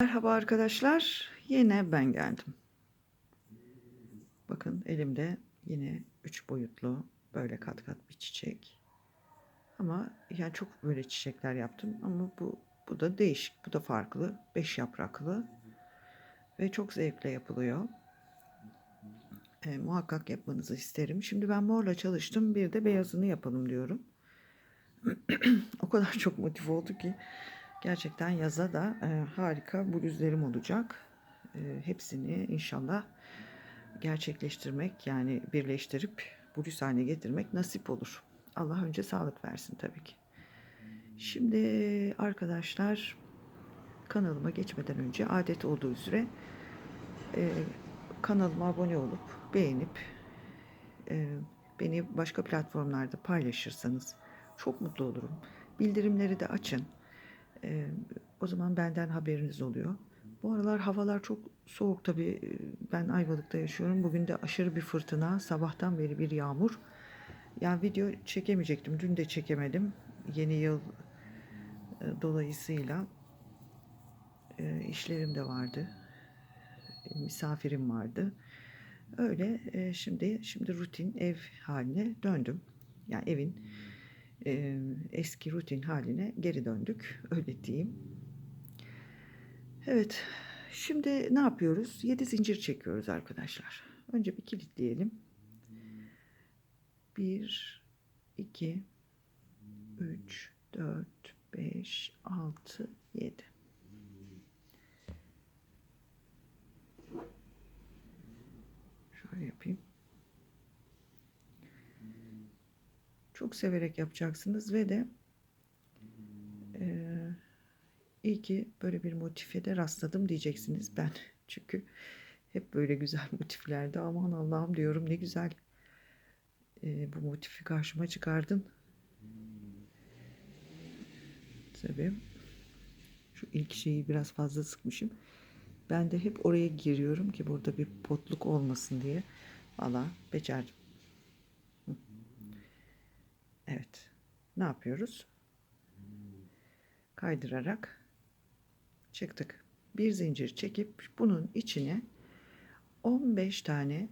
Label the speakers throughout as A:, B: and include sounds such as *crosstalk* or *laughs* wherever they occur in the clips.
A: Merhaba arkadaşlar. Yine ben geldim. Bakın elimde yine üç boyutlu böyle kat kat bir çiçek. Ama yani çok böyle çiçekler yaptım ama bu bu da değişik, bu da farklı. Beş yapraklı ve çok zevkle yapılıyor. E, muhakkak yapmanızı isterim. Şimdi ben morla çalıştım. Bir de beyazını yapalım diyorum. *clears throat* o kadar çok motive oldu ki gerçekten yaza da e, harika bluzlerim olacak. E, hepsini inşallah gerçekleştirmek yani birleştirip bluz haline getirmek nasip olur. Allah önce sağlık versin tabii ki. Şimdi arkadaşlar kanalıma geçmeden önce adet olduğu üzere e, kanalıma abone olup beğenip e, beni başka platformlarda paylaşırsanız çok mutlu olurum. Bildirimleri de açın. E, o zaman benden haberiniz oluyor. Bu aralar havalar çok soğuk tabii. Ben Ayvalık'ta yaşıyorum. Bugün de aşırı bir fırtına. Sabahtan beri bir yağmur. Yani video çekemeyecektim. Dün de çekemedim. Yeni yıl dolayısıyla işlerim de vardı. Misafirim vardı. Öyle şimdi şimdi rutin ev haline döndüm. Yani evin e, eski rutin haline geri döndük. Öyle diyeyim. Evet. Şimdi ne yapıyoruz? 7 zincir çekiyoruz arkadaşlar. Önce bir kilitleyelim. 1 2 3 4 5 6 7 Şöyle yapayım. Çok severek yapacaksınız ve de e, iyi ki böyle bir motife de rastladım diyeceksiniz ben. *laughs* Çünkü hep böyle güzel *laughs* motiflerde aman Allah'ım diyorum ne güzel e, bu motifi karşıma çıkardın. Tabii şu ilk şeyi biraz fazla sıkmışım. Ben de hep oraya giriyorum ki burada bir potluk olmasın diye. Valla becerdim. Evet. Ne yapıyoruz? Kaydırarak çıktık. Bir zincir çekip bunun içine 15 tane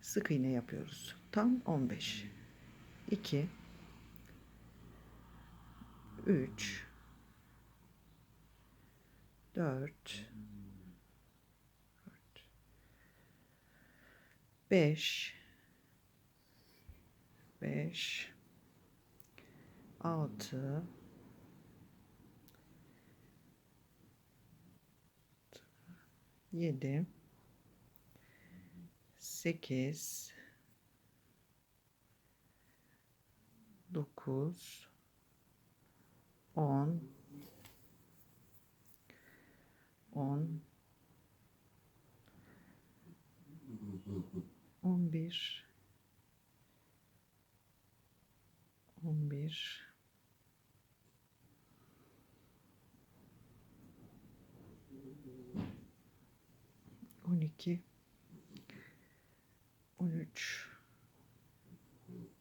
A: sık iğne yapıyoruz. Tam 15. 2 3 4 5 5 6 7 8 9 10 10 11 11 12 13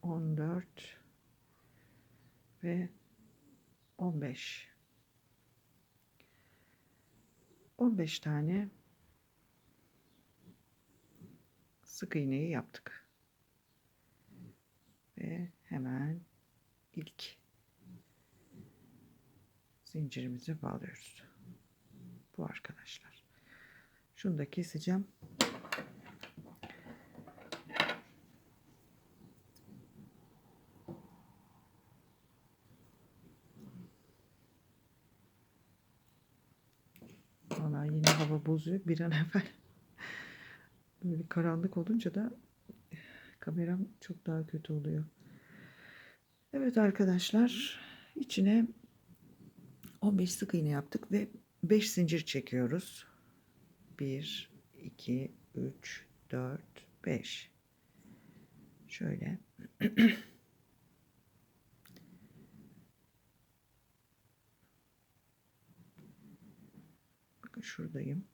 A: 14 ve 15 15 tane sık iğneyi yaptık. Ve hemen ilk zincirimizi bağlıyoruz. Bu arkadaşlar. Şunu da keseceğim. Valla yine hava bozuyor. Bir an evvel böyle karanlık olunca da kameram çok daha kötü oluyor. Evet arkadaşlar içine 15 sık iğne yaptık ve 5 zincir çekiyoruz. 1 2 3 4 5 Şöyle *clears throat* Bakın şuradayım.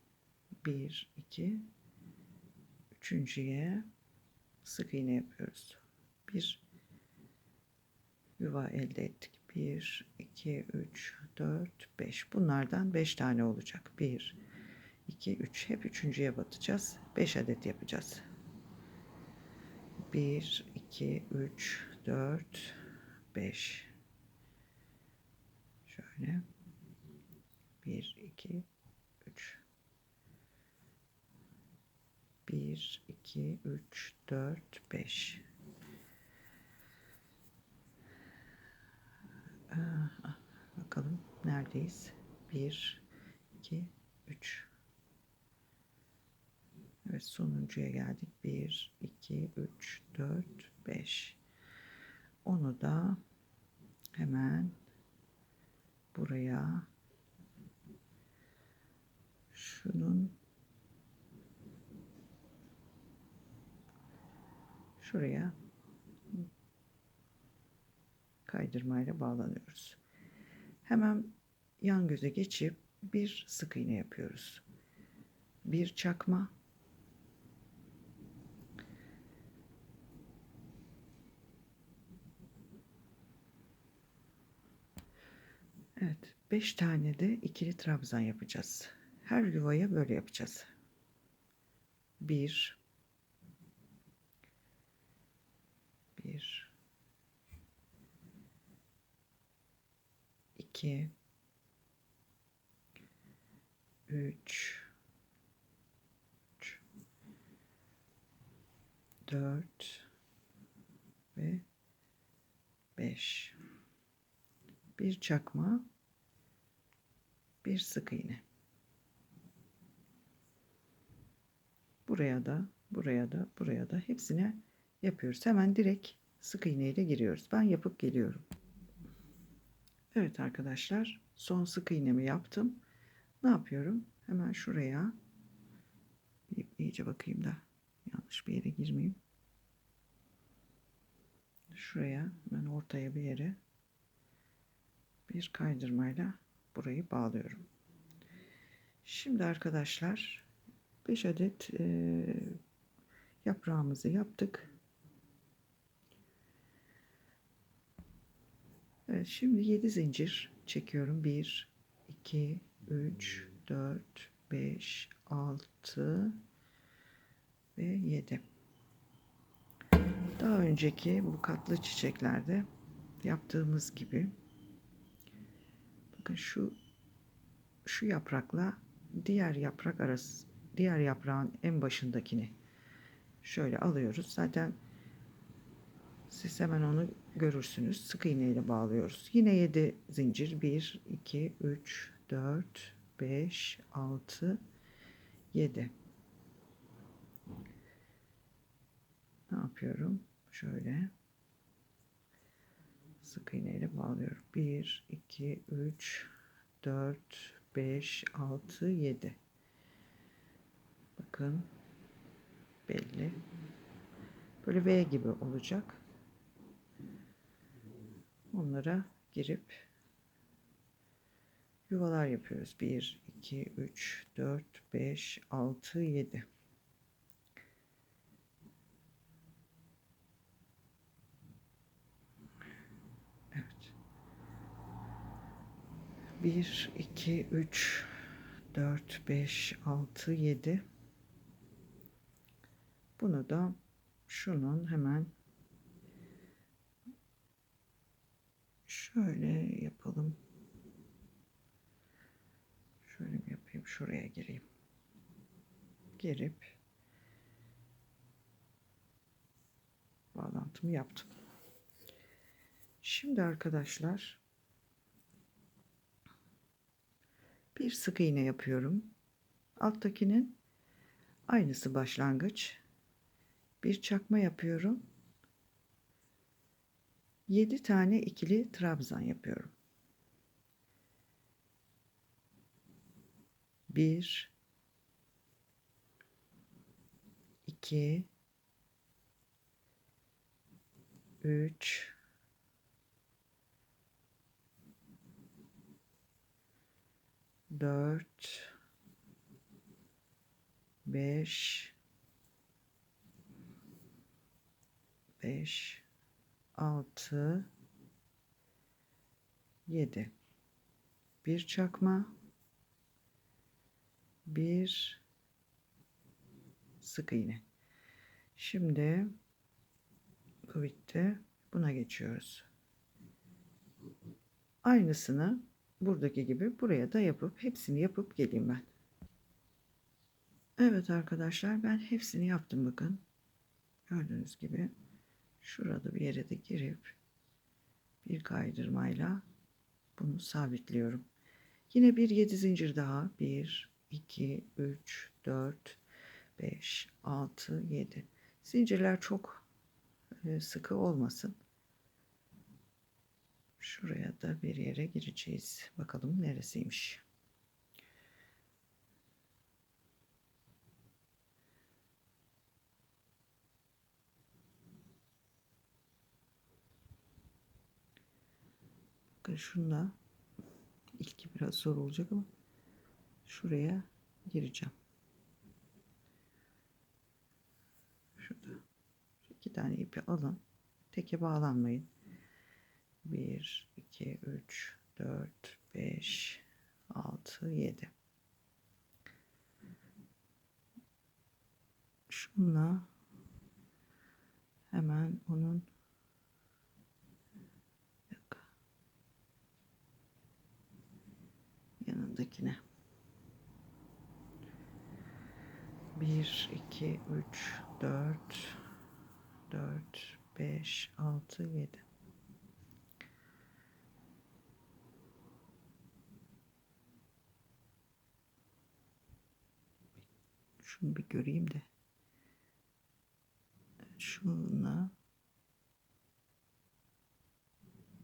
A: 1 2 üçüncüye sık iğne yapıyoruz. Bir yuva elde ettik. 1 2 3 4, 5. Bunlardan 5 tane olacak. 1, 2, 3. Hep üçüncüye batacağız. 5 adet yapacağız. 1, 2, 3, 4, 5. Şöyle. 1, 2, 3. 1, 2, 3, 4, 5. Bakalım neredeyiz? 1, 2, 3. Evet sonuncuya geldik. 1, 2, 3, 4, 5. Onu da hemen buraya şunun şuraya kaydırmayla bağlanıyoruz. Hemen yan göze geçip bir sık iğne yapıyoruz. Bir çakma Evet, 5 tane de ikili trabzan yapacağız. Her yuvaya böyle yapacağız. 1 1 2 3 4 ve 5 bir çakma bir sık iğne. Buraya da buraya da buraya da hepsine yapıyoruz. Hemen direkt sık iğne ile giriyoruz. Ben yapıp geliyorum Evet arkadaşlar son sık iğnemi yaptım ne yapıyorum hemen şuraya iyice bakayım da yanlış bir yere girmeyeyim şuraya ben ortaya bir yere bir kaydırmayla burayı bağlıyorum. Şimdi arkadaşlar 5 adet e, yaprağımızı yaptık. Evet, şimdi 7 zincir çekiyorum. 1 2 3 4 5 6 ve 7. Daha önceki bu katlı çiçeklerde yaptığımız gibi bakın şu şu yaprakla diğer yaprak arası diğer yaprağın en başındakini şöyle alıyoruz. Zaten siz hemen onu görürsünüz. Sık iğne ile bağlıyoruz. Yine 7 zincir. 1 2 3 4 5 6 7 ne yapıyorum? Şöyle sık iğne ile bağlıyorum. 1 2 3 4 5 6 7 bakın belli böyle V gibi olacak onlara girip yuvalar yapıyoruz. 1 2 3 4 5 6 7 1 2 3 4 5 6 7 bunu da şunun hemen şöyle yapalım şöyle mi yapayım şuraya gireyim girip bağlantımı yaptım şimdi arkadaşlar bir sık iğne yapıyorum. Alttakinin aynısı başlangıç. Bir çakma yapıyorum. 7 tane ikili trabzan yapıyorum. 1 2 3 dört, beş, beş, altı, yedi. bir çakma, bir sık iğne. Şimdi bu bitti. Buna geçiyoruz. Aynısını buradaki gibi buraya da yapıp hepsini yapıp geleyim ben. Evet arkadaşlar ben hepsini yaptım bakın. Gördüğünüz gibi şurada bir yere de girip bir kaydırmayla bunu sabitliyorum. Yine bir 7 zincir daha. 1 2 3 4 5 6 7. Zincirler çok e, sıkı olmasın. Şuraya da bir yere gireceğiz. Bakalım neresiymiş. Bakın şunda ilki biraz zor olacak ama şuraya gireceğim. Şurada iki tane ipi alın. Teke bağlanmayın. 1, 2, 3, 4, 5, 6, 7. Şunla hemen onun yanındakine 1 2 3 4 4 5 6 7 Şunu bir göreyim de. Şuna.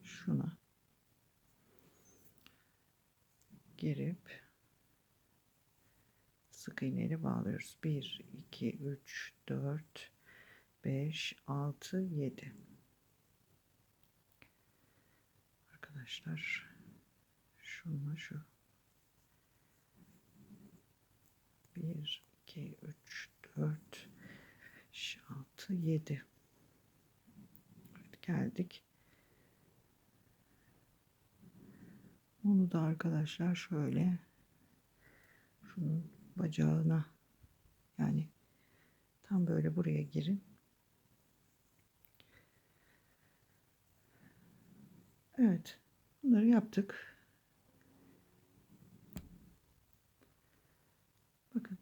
A: Şuna. Girip sık iğneyle bağlıyoruz. 1, 2, 3, 4, 5, 6, 7. Arkadaşlar şunla şu. 1, 2, 3, 4, 5, 6, 7. Evet, geldik. Onu da arkadaşlar şöyle şunun bacağına yani tam böyle buraya girin. Evet. Bunları yaptık. Bakın.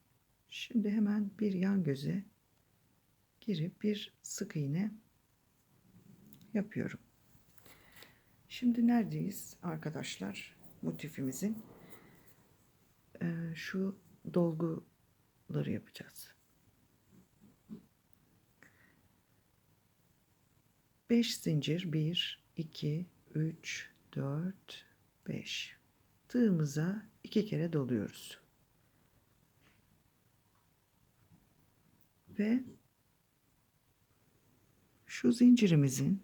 A: Şimdi hemen bir yan göze girip bir sık iğne yapıyorum. Şimdi neredeyiz arkadaşlar? Motifimizin ee, şu dolguları yapacağız. 5 zincir 1 2 3 4 5 tığımıza iki kere doluyoruz. Ve şu zincirimizin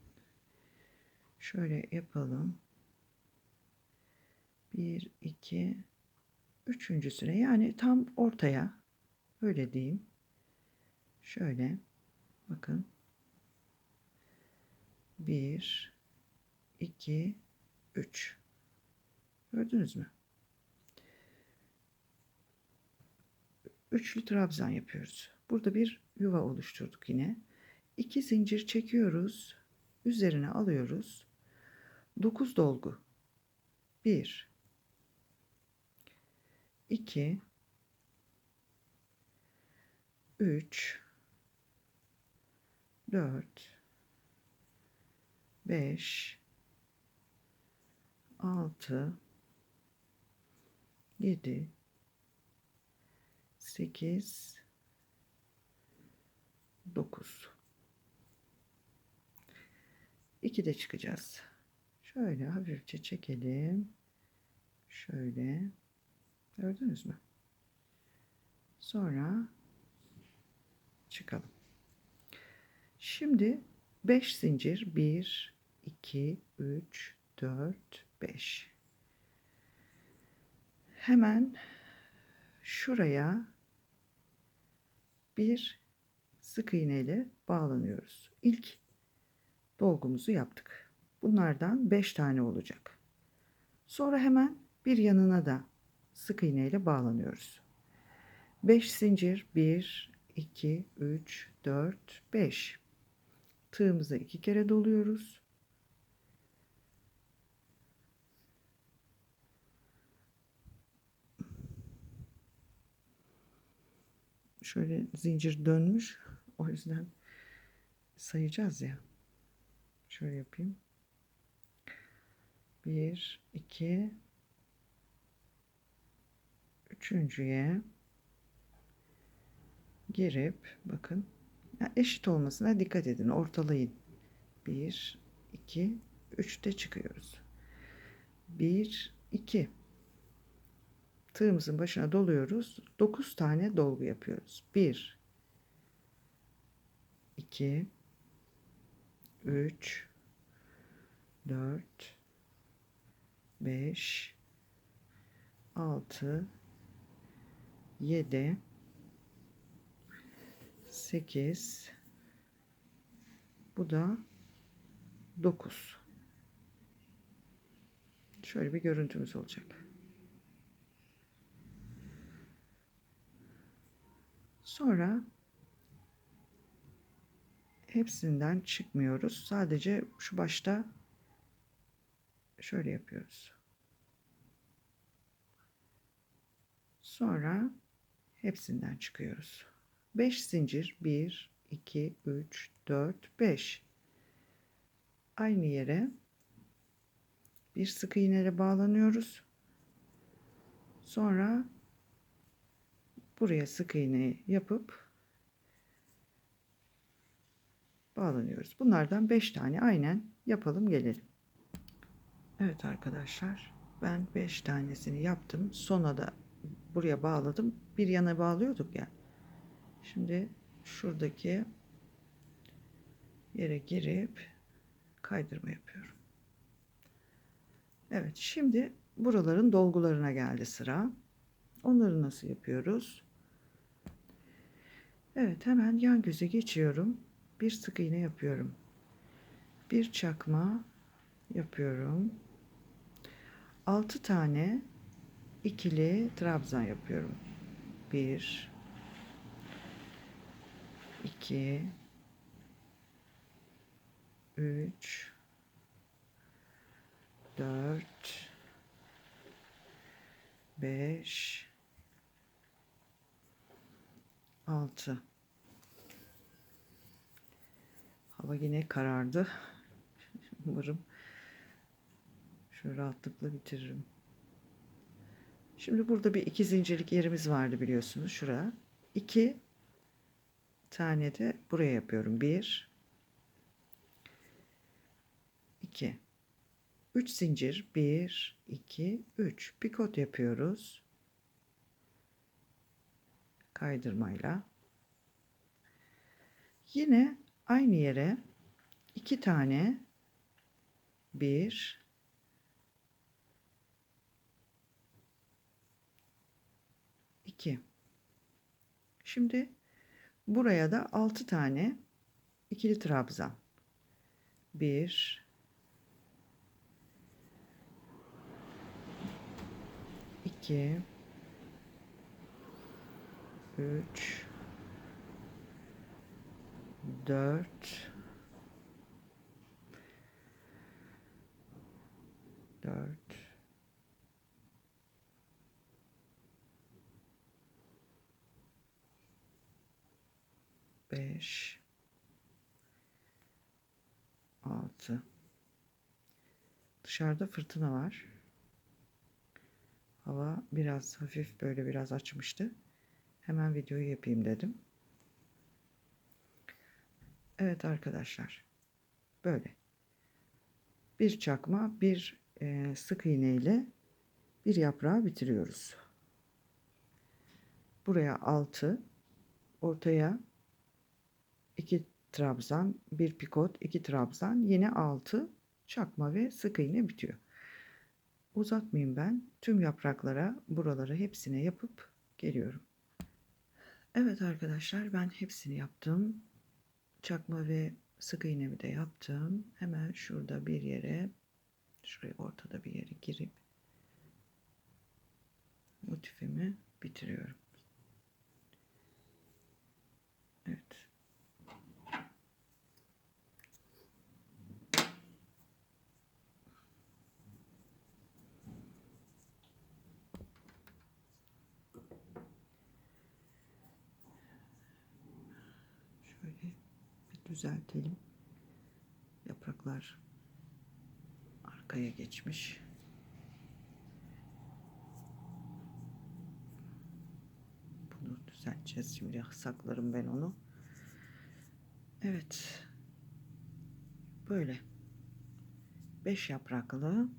A: şöyle yapalım. 1 2 üçüncüsüne yani tam ortaya öyle diyeyim. Şöyle bakın. 1 2 3 Gördünüz mü? Üçlü trabzan yapıyoruz. Burada bir yuva oluşturduk yine. İki zincir çekiyoruz. Üzerine alıyoruz. 9 dolgu. 1 2 3 4 5 6 7 8 9 2 de çıkacağız. Şöyle hafifçe çekelim. Şöyle Gördünüz mü? Sonra çıkalım. Şimdi 5 zincir 1 2 3 4 5 hemen şuraya bir sık iğne ile bağlanıyoruz. İlk dolgumuzu yaptık. Bunlardan 5 tane olacak. Sonra hemen Bir yanına da sık iğne ile bağlanıyoruz. 5 zincir 1 2 3 4 5 tığımızı iki kere doluyoruz. Şöyle zincir dönmüş. O yüzden sayacağız ya. Şöyle yapayım. 1 2 üçüncüye girip bakın ya eşit olmasına dikkat edin ortalayın. 1 2 3'te çıkıyoruz. 1 2 tığımızın başına doluyoruz 9 tane dolgu yapıyoruz. 1 2 3 4 5 6 7 8 bu da 9 şöyle bir görüntümüz olacak. Sonra hepsinden çıkmıyoruz. Sadece şu başta şöyle yapıyoruz sonra hepsinden çıkıyoruz. 5 zincir. 1 2 3 4 5 aynı yere bir sık iğne ile bağlanıyoruz. Sonra buraya sık iğne yapıp bağlanıyoruz. Bunlardan 5 tane aynen yapalım gelelim. Evet arkadaşlar ben 5 tanesini yaptım. Sona da buraya bağladım bir yana bağlıyorduk ya Şimdi şuradaki yere girip kaydırma yapıyorum. Evet şimdi buraların dolgularına geldi sıra. Onları nasıl yapıyoruz? Evet hemen yan göze geçiyorum. Bir sık iğne yapıyorum. Bir çakma yapıyorum. 6 tane ikili trabzan yapıyorum. 1 2 3 4 5 6 Hava yine karardı. *laughs* Umarım şöyle rahatlıkla bitiririm. Şimdi burada bir iki zincirlik yerimiz vardı biliyorsunuz. Şura. 2 tane de buraya yapıyorum. 1 2 3 zincir 1 2 3 pikot yapıyoruz. Kaydırmayla. Yine aynı yere iki tane 1 2 Şimdi Buraya da 6 tane ikili trabzan. 1 2 3 4 4 5 6 Dışarıda fırtına var. Hava biraz hafif böyle biraz açmıştı. Hemen videoyu yapayım dedim. Evet arkadaşlar. Böyle. Bir çakma, bir e, sık iğne ile bir yaprağı bitiriyoruz. Buraya 6, ortaya 2 trabzan, 1 pikot, 2 trabzan, yine 6 çakma ve sık iğne bitiyor. Uzatmayayım ben. Tüm yapraklara, buraları hepsine yapıp geliyorum. Evet arkadaşlar ben hepsini yaptım. Çakma ve sık iğnemi de yaptım. Hemen şurada bir yere, şuraya ortada bir yere girip motifimi bitiriyorum. Evet. Şöyle bir düzeltelim. Yapraklar arkaya geçmiş. Bunu düzelteceğiz. Şimdi saklarım ben onu. Evet. Böyle. Beş yapraklı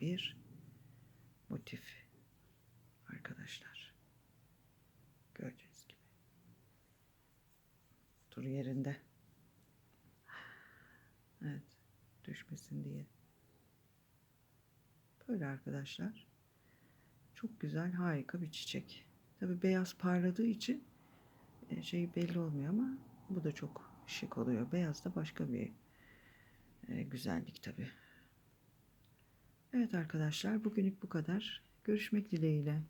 A: bir motif arkadaşlar. Gördüğünüz gibi. Dur yerinde. Evet. Düşmesin diye. Böyle arkadaşlar. Çok güzel, harika bir çiçek. Tabi beyaz parladığı için e, şey belli olmuyor ama bu da çok şık oluyor. Beyaz da başka bir e, güzellik tabi. Evet arkadaşlar bugünlük bu kadar. Görüşmek dileğiyle.